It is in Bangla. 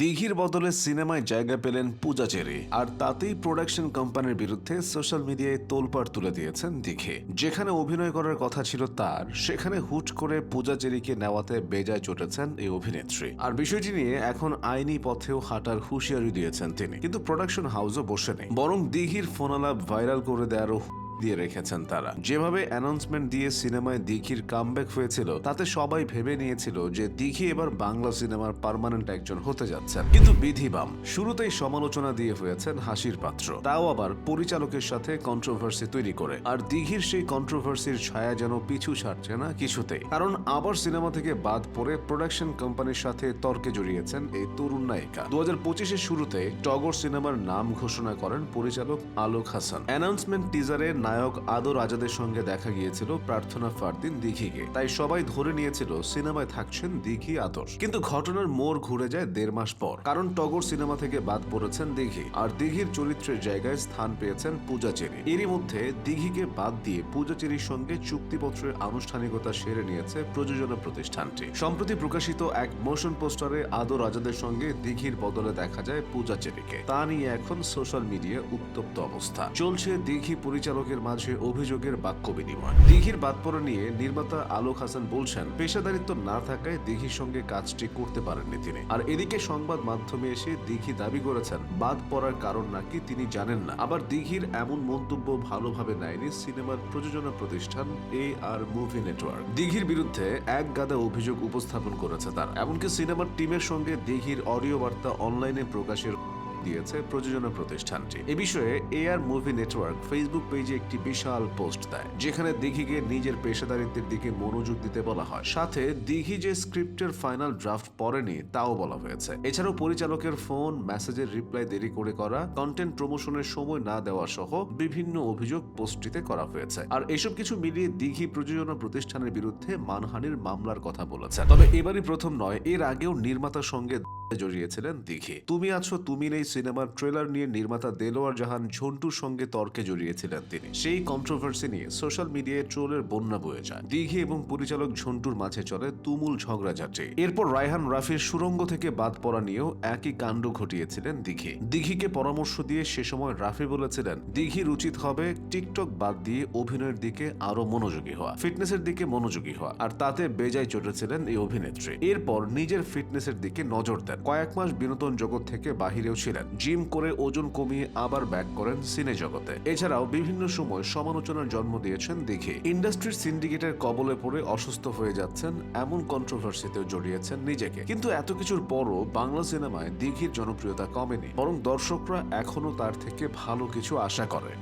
দিঘির বদলে সিনেমায় জায়গা পেলেন পূজা চেরি। আর তাতেই প্রোডাকশন কোম্পানির বিরুদ্ধে সোশ্যাল মিডিয়ায় তোলপাড় তুলে দিয়েছেন দিঘি। যেখানে অভিনয় করার কথা ছিল তার, সেখানে হুট করে পূজা চেরিকে নেওয়াতে বেজায় চটেছেন এই অভিনেত্রী। আর বিষয়টি নিয়ে এখন আইনি পথেও হাঁটার হুঁশিয়ারি দিয়েছেন তিনি। কিন্তু প্রোডাকশন হাউসও বসে নেই বরং দিঘির ফোনালাপ ভাইরাল করে দেওয়ারও দিয়ে রেখেছেন তারা। যেভাবে অ্যানাউন্সমেন্ট দিয়ে সিনেমায় দিঘির কামব্যাক হয়েছিল, তাতে সবাই ভেবে নিয়েছিল যে দিঘি এবার বাংলা সিনেমার পার্মানেন্ট একজন হতে যাচ্ছেন। কিন্তু বিধিবাম শুরুতেই সমালোচনা দিয়ে হয়েছেন হাসির পাত্র। তাও আবার পরিচালকের সাথে কন্ট্রোভার্সি তৈরি করে। আর দিঘির সেই কন্ট্রোভার্সির ছায়া যেন পিছু ছাড়ছে না কিছুতেই। কারণ আবার সিনেমা থেকে বাদ পড়ে প্রোডাকশন কোম্পানির সাথে তর্কে জড়িয়েছেন এই তরুণ নায়িকা। দু হাজার পঁচিশের শুরুতে টগর সিনেমার নাম ঘোষণা করেন পরিচালক আলোক হাসান। অ্যানাউন্সমেন্ট টিজারে নায়ক আদর আজাদের সঙ্গে দেখা গিয়েছিল? প্রার্থনা ফারদিন দিঘিকে। তাই সবাই ধরে নিয়েছিল, সিনেমায় থাকছেন দিঘি আদর কিন্তু ঘটনার মোড় ঘুরে যায় দেড় মাস পর। কারণ টগর সিনেমা থেকে বাদ পড়েছেন দিঘি। আর দিঘির চরিত্রের জায়গায় স্থান পেয়েছেন পূজা চেরি এরই মধ্যে দিঘিকে বাদ দিয়ে পূজা চেরির সঙ্গে চুক্তিপত্রের আনুষ্ঠানিকতা সেরে নিয়েছে প্রযোজনা প্রতিষ্ঠানটি। সম্প্রতি প্রকাশিত এক মোশন পোস্টারে আদর আজাদের সঙ্গে দিঘির বদলে দেখা যায় পূজা চেরিকে তা নিয়ে এখন সোশ্যাল মিডিয়া উত্তপ্ত অবস্থা। চলছে দিঘি পরিচালকের মাঝে অভিযোগের বাক্য বিনিময়। দিঘির বাদ পড়া নিয়ে নির্মাতা আলোক হাসান বলছেন, পেশাদারিত্ব না থাকায় দিঘির সঙ্গে কাজটি করতে পারেননি তিনি। আর এদিকে সংবাদ মাধ্যমে এসে দিঘি দাবি করেছেন বাদ পড়ার কারণ নাকি তিনি জানেন না। আবার দিঘির এমন মন্তব্য ভালোভাবে নেয়নি সিনেমার প্রযোজনা প্রতিষ্ঠান এ আর মুভি নেটওয়ার্ক। দিঘির বিরুদ্ধে এক গাদা অভিযোগ উপস্থাপন করেছে তারা। এমনকি সিনেমার টিমের সঙ্গে দিঘির অডিও বার্তা অনলাইনে প্রকাশের দিয়েছে প্রযোজনা প্রতিষ্ঠানটি। এ বিষয়ে এআর মুভি নেটওয়ার্ক ফেসবুক পেজে একটি বিশাল পোস্ট দেয়, যেখানে দিঘিকে নিজের পেশাদারিত্বের দিকে মনোযোগ দিতে বলা হয়। সাথে দিঘি যে স্ক্রিপ্টের ফাইনাল ড্রাফট পড়েনি, তাও বলা হয়েছে। এছাড়াও পরিচালকের ফোন মেসেজের রিপ্লাই দেরি করে করা কন্টেন্ট প্রমোশনের সময় না দেওয়া সহ বিভিন্ন অভিযোগ পোস্টটিতে করা হয়েছে। আর এসব কিছু মিলিয়ে দিঘি প্রযোজনা প্রতিষ্ঠানের বিরুদ্ধে মানহানির মামলার কথা বলেছে। তবে এবারই প্রথম নয়, এর আগেও নির্মাতার সঙ্গে জড়িয়েছিলেন দিঘি। তুমি আছো তুমি নেই সিনেমার ট্রেলার নিয়ে নির্মাতা দেলোয়ার জাহান ঝন্টুর সঙ্গে তর্কে জড়িয়েছিলেন তিনি। সেই কন্ট্রোভার্সি নিয়ে সোশ্যাল মিডিয়ায় ট্রোলের বন্যা বয়ে যায়। দিঘি এবং পরিচালক ঝন্টুর মাঝে চলে তুমুল ঝগড়াঝাটি এরপর রায়হান রাফির সুরঙ্গ থেকে বাদ পড়া নিয়েও একই কাণ্ড ঘটিয়েছিলেন দিঘি। দিঘিকে পরামর্শ দিয়ে সে সময় রাফি বলেছিলেন, দিঘির উচিত হবে টিকটক বাদ দিয়ে অভিনয়ের দিকে আরও মনোযোগী হওয়া, ফিটনেসের দিকে মনোযোগী হওয়া। আর তাতে বেজায় চটেছিলেন এই অভিনেত্রী। এরপর নিজের ফিটনেসের দিকে নজর দেন। কয়েক মাস বিনোদন জগৎ থেকে বাহিরেও ছিলেন। জিম করে ওজন কমিয়ে আবার ব্যাক করেন সিনে জগতে। এছাড়াও বিভিন্ন সময় সমালোচনার জন্ম দিয়েছেন দেখে ইন্ডাস্ট্রির সিন্ডিকেটের কবলে পড়ে অসুস্থ হয়ে যাচ্ছেন, এমন কন্ট্রোভার্সিতেও জড়িয়েছেন নিজেকে। কিন্তু এত কিছুর পরও বাংলা সিনেমায় দিঘির জনপ্রিয়তা কমেনি, বরং দর্শকরা এখনও তার থেকে ভালো কিছু আশা করে।